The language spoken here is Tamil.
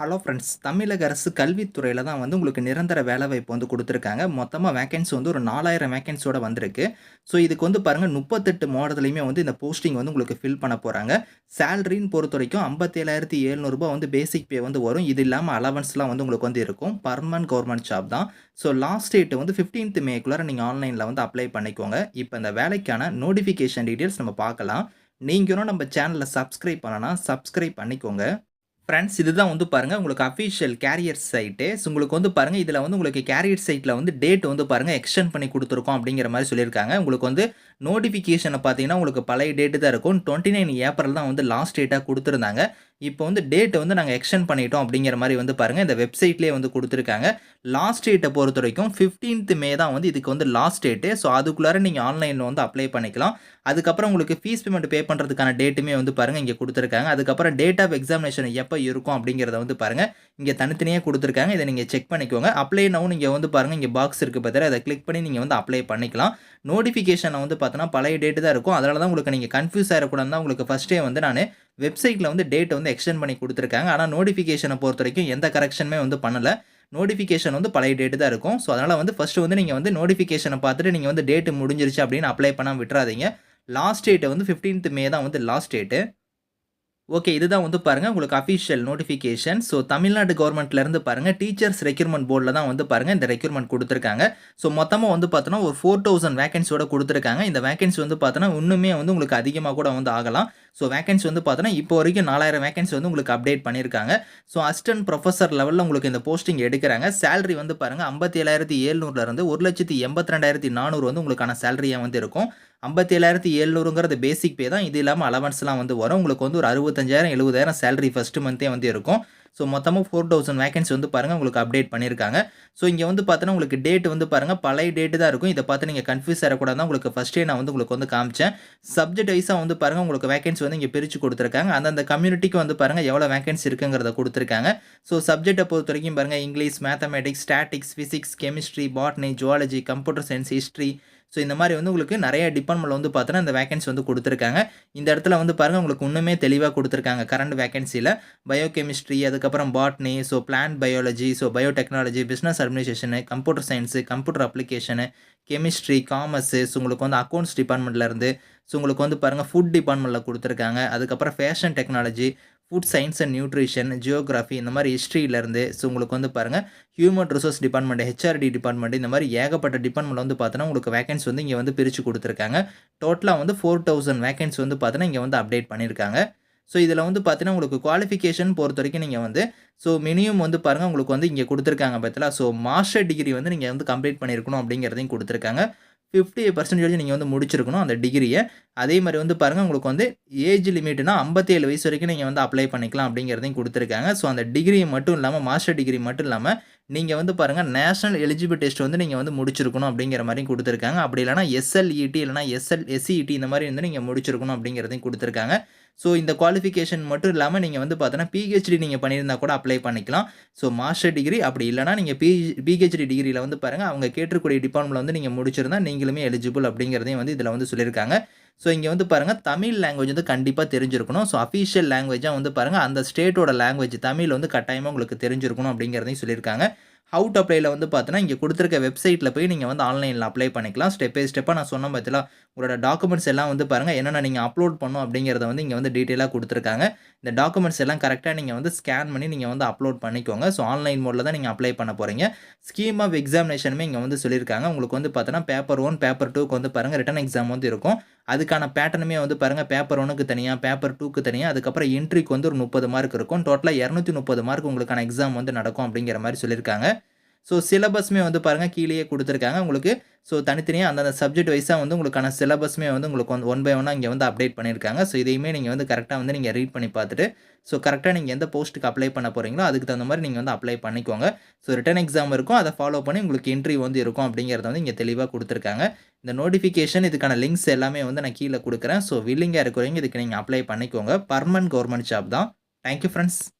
ஹலோ ஃப்ரெண்ட்ஸ் தமிழக அரசு கல்வித்துறையில் தான் வந்து உங்களுக்கு நிரந்தர வேலைவாய்ப்பு வந்து கொடுத்துருக்காங்க. மொத்தமாக வேகன்சி வந்து ஒரு நாலாயிரம் வேகன்சியோட வந்திருக்கு. ஸோ இதுக்கு வந்து பாருங்கள் முப்பத்தெட்டு மாவட்டத்துலையுமே வந்து இந்த போஸ்டிங் வந்து உங்களுக்கு ஃபில் பண்ண போகிறாங்க சேலரின்னு பொறுத்த வரைக்கும் ஐம்பத்தேழாயிரத்தி எழுநூறுபா வந்து பேசிக் பே வந்து வரும். இது இல்லாமல் அலவன்ஸ்லாம் வந்து உங்களுக்கு வந்து இருக்கும். பர்மனன்ட் கவர்மெண்ட் ஜாப் தான். ஸோ லாஸ்ட் டேட் வந்து ஃபிஃப்டீன்த் மேக்குள்ளார நீங்கள் ஆன்லைனில் வந்து அப்ளை பண்ணிக்கோங்க. இப்போ இந்த வேலைக்கான நோட்டிஃபிகேஷன் டீட்டெயில்ஸ் நம்ம பார்க்கலாம். நீங்களும் நம்ம சேனலில் சப்ஸ்கிரைப் பண்ணனா சப்ஸ்கிரைப் பண்ணிக்கோங்க. ஃப்ரெண்ட்ஸ் இதுதான் வந்து பாருங்கள் உங்களுக்கு அஃபிஷியல் கேரியர் சைட்டு ஸோ உங்களுக்கு வந்து பாருங்கள் இதில் வந்து உங்களுக்கு கேரியர் சைட்டில் வந்து டேட் வந்து பாருங்கள் எக்ஸ்டெண்ட் பண்ணி கொடுத்துருக்கோம் அப்படிங்கிற மாதிரி சொல்லியிருக்காங்க. உங்களுக்கு வந்து நோட்டிஃபிகேஷனை பார்த்தீங்கன்னா உங்களுக்கு பழைய டேட்டு தான் இருக்கும். டுவெண்ட்டி நைன் ஏப்ரல் தான் வந்து லாஸ்ட் டேட்டாக கொடுத்துருந்தாங்க. இப்போ வந்து டேட்டை வந்து நாங்கள் எக்ஸ்டெண்ட் பண்ணிட்டோம் அப்படிங்கிற மாதிரி வந்து பாருங்கள் இந்த வெப்சைட்லேயே வந்து கொடுத்துருக்காங்க. லாஸ்ட் டேட்டை பொறுத்த வரைக்கும் ஃபிஃப்டீன்த் மே தான் வந்து இதுக்கு வந்து லாஸ்ட் டேட்டு ஸோ அதுக்குள்ளார நீங்கள் ஆன்லைனில் வந்து அப்ளை பண்ணிக்கலாம். அதுக்கப்புறம் உங்களுக்கு ஃபீஸ் பேமெண்ட் பே பண்ணுறதுக்கான டேட்டுமே வந்து பாருங்கள் இங்கே கொடுத்துருக்காங்க. அதுக்கப்புறம் டேட் ஆஃப் எக்ஸாமினேஷன் எப்போ இருக்கும் அப்படிங்கிறத வந்து பாருங்கள் இங்கே தனித்தனியாக கொடுத்துருக்காங்க. இதை நீங்கள் செக் பண்ணிக்கோங்க. அப்ளை நவும் நீங்கள் வந்து பாருங்கள் இங்கே பாக்ஸ் இருக்குது பார்த்தா அதை கிளிக் பண்ணி நீங்கள் வந்து அப்ளை பண்ணிக்கலாம். நோட்டிஃபிகேஷனை வந்து பார்த்தோன்னா பழைய டேட்டு தான் இருக்கும். அதனால தான் உங்களுக்கு நீங்கள் கன்ஃபியூஸ் ஆகிடக்கூடாது தான் உங்களுக்கு ஃபஸ்ட்டே வந்து நான் வெப்சைட்டில் வந்து டேட்டை வந்து எக்ஸ்டெண்ட் பண்ணி கொடுத்துருக்காங்க. ஆனால் நோட்டிஃபிகேஷனை பொறுத்த வரைக்கும் எந்த கரெக்ஷனுமே வந்து பண்ணலை. நோட்டிஃபிகேஷன் வந்து பழைய டேட்டு தான் இருக்கும். ஸோ அதனால் வந்து ஃபஸ்ட்டு வந்து நீங்கள் வந்து நோட்டிஃபிகேஷனை பார்த்துட்டு நீங்கள் வந்து டேட்டு முடிஞ்சிருச்சு அப்படின்னு அப்ளை பண்ணால் விட்டுறாதீங்க. லாஸ்ட் டேட்டு வந்து ஃபிஃப்டீன்த் மே தான் வந்து லாஸ்ட் டேட்டு ஓகே இதுதான் வந்து பாருங்கள் உங்களுக்கு அஃபிஷியல் நோட்டிஃபிகேஷன் ஸோ தமிழ்நாடு கவர்மெண்ட்லேருந்து பாருங்கள் டீச்சர்ஸ் ரெக்யூர்மெண்ட் போர்டில் தான் வந்து பாருங்கள் இந்த ரெக்யூர்மெண்ட் கொடுத்துருக்காங்க. ஸோ மொத்தமாக வந்து பார்த்தோன்னா ஒரு ஃபோர் தௌசண்ட் வேகன்சியோட கொடுத்துருக்காங்க. இந்த வேகன்சி வந்து பார்த்தோன்னா இன்னுமே வந்து உங்களுக்கு அதிகமாக கூட வந்து ஆகலாம். ஸோ வேகன்சி வந்து பார்த்தோன்னா இப்போ வரைக்கும் நாலாயிரம் வேகன்சி வந்து உங்களுக்கு அப்டேட் பண்ணியிருக்காங்க ஸோ அசிஸ்டன்ட் ப்ரொஃபஸர் லெவலில் உங்களுக்கு இந்த போஸ்டிங் எடுக்கிறாங்க. சேலரி வந்து பாருங்கள் ஐம்பத்தி ஏழாயிரத்தி ஏழ்நூறுலேருந்து ஒரு லட்சத்தி எண்பத்தி ரெண்டாயிரத்தி நானூறு வந்து உங்களுக்கான சேலரியாக வந்து இருக்கும். ஐம்பத்தி ஏழாயிரத்தி எழுநூறுங்கிறது பேசிக் பே தான். இது இல்லாமல் அலவன்ஸ்லாம் வந்து வரும். உங்களுக்கு வந்து ஒரு அறுபத்தஞ்சாயிரம் எழுபதாயிரம் சேலரி ஃபஸ்ட்டு மந்த்தே வந்து இருக்கும். ஸோ மொத்தமாக ஃபோர் தௌசண்ட் வேகன்சி வந்து பாருங்கள் உங்களுக்கு அப்டேட் பண்ணியிருக்காங்க ஸோ இங்கே வந்து பார்த்தோன்னா உங்களுக்கு டேட் வந்து பாருங்கள் பழைய டேட்டு தான் இருக்கும். இதை பார்த்து நீங்கள் கன்ஃபியூஸ் ஆகக்கூடாது உங்களுக்கு ஃபஸ்ட்டே நான் வந்து உங்களுக்கு வந்து காமிச்சேன். சப்ஜெக்ட் வைஸாக வந்து பாருங்கள் உங்களுக்கு வேகன்சி வந்து இங்கே பிரித்து கொடுத்துருக்காங்க. அந்தந்த கம்யூனிட்டிக்கு வந்து பாருங்கள் எவ்வளோ வேகன்சி இருக்குங்கிறத கொடுத்துருக்காங்க. ஸோ சப்ஜெக்ட்டை பொறுத்த வரைக்கும் பாருங்கள் English mathematics statics physics chemistry botany zoology computer science history so இந்த மாதிரி வந்து உங்களுக்கு நிறைய டிபார்ட்மெண்ட்டில் வந்து பார்த்தோன்னா இந்த வேகன்சி வந்து கொடுத்துருக்காங்க. இந்த இடத்துல வந்து பாருங்கள் உங்களுக்கு இன்னுமே தெளிவாக கொடுத்துருக்காங்க. கரண்ட் வேகன்சியில் பயோகெமிஸ்ட்ரி அதுக்கப்புறம் botany so plant biology so biotechnology business administration computer science computer application chemistry commerce so உங்களுக்கு வந்து அக்கௌண்ட்ஸ் டிபார்ட்மெண்ட்லேருந்து ஸோ உங்களுக்கு வந்து பாருங்கள் ஃபுட் டிபார்ட்மெண்ட்டில் கொடுத்துருக்காங்க. அதுக்கப்புறம் fashion technology food science and nutrition geography இந்த மாதிரி ஹிஸ்ட்ரியிலேருந்து ஸோ உங்களுக்கு வந்து பாருங்கள் human resource department HRD department இந்த மாதிரி ஏகப்பட்ட டிபார்ட்மெண்ட் வந்து பார்த்தோன்னா உங்களுக்கு வேகன்சி வந்து இங்கே வந்து பிரித்து கொடுத்துருக்காங்க. டோட்டலாக வந்து ஃபோர் தௌசண்ட் வேகன்சி வந்து பார்த்தோன்னா இங்கே வந்து அப்டேட் பண்ணியிருக்காங்க ஸோ இதில் வந்து பார்த்தீங்கன்னா உங்களுக்கு குவாலிஃபிகேஷன் பொறுத்த வரைக்கும் நீங்கள் வந்து ஸோ மினிமம் வந்து பாருங்கள் உங்களுக்கு வந்து இங்கே கொடுத்துருக்காங்க பார்த்தீங்களா? ஸோ மாஸ்டர் டிகிரி வந்து நீங்கள் வந்து கம்ப்ளீட் பண்ணியிருக்கணும் அப்படிங்கிறதையும் கொடுத்துருக்காங்க. ஃபிஃப்டி பர்சன்டேஜ் நீங்கள் வந்து முடிச்சிருக்கணும் அந்த டிகிரியை அதே மாதிரி வந்து பாருங்கள் உங்களுக்கு வந்து ஏஜ் லிமிட்னா ஐம்பத்தேழு வயசு வரைக்கும் நீங்கள் வந்து அப்ளை பண்ணிக்கலாம் அப்படிங்கிறதையும் கொடுத்துருக்காங்க. ஸோ அந்த டிகிரி மட்டும் இல்லாமல் மாஸ்டர் டிகிரி மட்டும் இல்லாமல் நீங்கள் வந்து பாருங்கள் நேஷனல் எலிஜிபிள் டெஸ்ட் வந்து நீங்கள் வந்து முடிச்சிருக்கணும் அப்படிங்கிற மாதிரியும் கொடுத்துருக்காங்க. அப்படி இல்லைனா எஸ்எல்இடி இல்லைனா எஸ்எல் எஸ்சிஇடி இந்த மாதிரி வந்து நீங்கள் முடிச்சிருக்கணும் அப்படிங்கிறதையும் கொடுத்துருக்காங்க. ஸோ இந்த குவாலிஃபிகேஷன் மட்டும் இல்லாமல் நீங்கள் வந்து பார்த்தோன்னா பிஹெச்டி நீங்கள் பண்ணியிருந்தா கூட அப்ளை பண்ணிக்கலாம். ஸோ மாஸ்டர் டிகிரி அப்படி இல்லைனா நீங்கள் பி பிஹெச்டி டிகிரியில் வந்து பாருங்கள் அவங்க கேட்டுக்கூடிய டிபார்ட்மெண்ட்டில் வந்து நீங்கள் முடிச்சிருந்தா நீங்களுமே எலிஜிபிள் அப்படிங்கிறதையும் வந்து இதில் வந்து சொல்லியிருக்காங்க. ஸோ இங்கே வந்து பாருங்கள் தமிழ் லாங்குவேஜ் வந்து கண்டிப்பாக தெரிஞ்சிருக்கணும். ஸோ அஃபிஷியல் லாங்குவேஜாக வந்து பாருங்கள் அந்த ஸ்டேட்டோட லாங்குவேஜ் தமிழ் வந்து கட்டாயமாக உங்களுக்கு தெரிஞ்சிருக்கணும் அப்படிங்கிறதையும் சொல்லியிருக்காங்க. ஹவு டு அப்ளைல வந்து பார்த்தீங்கன்னா இங்கே கொடுத்துருக்க வெப்சைட்டில் போய் நீங்கள் வந்து ஆன்லைனில் அப்ளை பண்ணிக்கலாம். ஸ்டெப் பை ஸ்டெப்பாக நான் சொன்ன பார்த்தீங்களா உங்களோட டாக்குமெண்ட்ஸ் எல்லாம் வந்து பாருங்கள் என்னென்ன நீங்கள் அப்லோட் பண்ணும் அப்படிங்கிறத வந்து இங்கே வந்து டீட்டெயிலாக கொடுத்துருக்காங்க. இந்த டாக்குமெண்ட்ஸ் எல்லாம் கரெக்டாக நீங்கள் வந்து ஸ்கேன் பண்ணி நீங்கள் வந்து அப்லோட் பண்ணிக்கோங்க. ஸோ ஆன்லைன் மோடில் தான் நீங்கள் அப்ளை பண்ண போகிறீங்க ஸ்கீம் ஆஃப் எக்ஸாமினேஷனுமே இங்கே வந்து சொல்லியிருக்காங்க. உங்களுக்கு வந்து பார்த்தீங்கன்னா பேப்பர் ஒன் பேப்பர் டூக்கு வந்து பாருங்கள் ரிட்டன் எக்ஸாம் வந்து இருக்கும். அதுக்கான பேட்டர்னுமே வந்து பாருங்கள் பேப்பர் ஒனுக்கு தனியாக பேப்பர் டூக்கு தனியாக அதுக்கப்புறம் என்ட்ரிக்கு வந்து ஒரு முப்பது மார்க் இருக்கும். டோட்டலாக இரநூத்தி முப்பது மார்க் உங்களுக்கான எக்ஸாம் வந்து நடக்கும் அப்படிங்கிற மாதிரி சொல்லியிருக்காங்க. ஸோ சிலபஸ்மே வந்து பாருங்கள் கீழேயே கொடுத்துருக்காங்க. உங்களுக்கு ஸோ தனித்தனியாக அந்தந்த சப்ஜெக்ட் வைஸாக வந்து உங்களுக்கான சிலபஸ்மே வந்து உங்களுக்கு வந்து ஒன் பை ஒன்னாக இங்கே வந்து அப்டேட் பண்ணியிருக்காங்க. ஸோ இதையுமே நீங்கள் வந்து கரெக்டாக வந்து நீங்கள் ரீட் பண்ணி பார்த்துட்டு ஸோ கரெக்டாக நீங்கள் எந்த போஸ்ட்டுக்கு அப்ளை பண்ண போகிறீங்களோ அதுக்கு தகுந்த மாதிரி நீங்கள் வந்து அப்ளை பண்ணிக்கோங்க. ஸோ ரிட்டன் எக்ஸாம் இருக்கும். அதை ஃபாலோ பண்ணி உங்களுக்கு என்ட்ரி வந்து இருக்கும் அப்படிங்கிறத வந்து இங்கே தெளிவாக கொடுத்துருக்காங்க. இந்த நோட்டிஃபிகேஷன் இதுக்கான லிங்க்ஸ் எல்லாமே வந்து நான் கீழே கொடுக்குறேன். ஸோ வில்லிங்காக இருக்கிறவங்க இதுக்கு நீங்கள் அப்ளை பண்ணிக்கோங்க. பர்மனன்ட் கவர்மெண்ட் ஜாப் தான். Thank you friends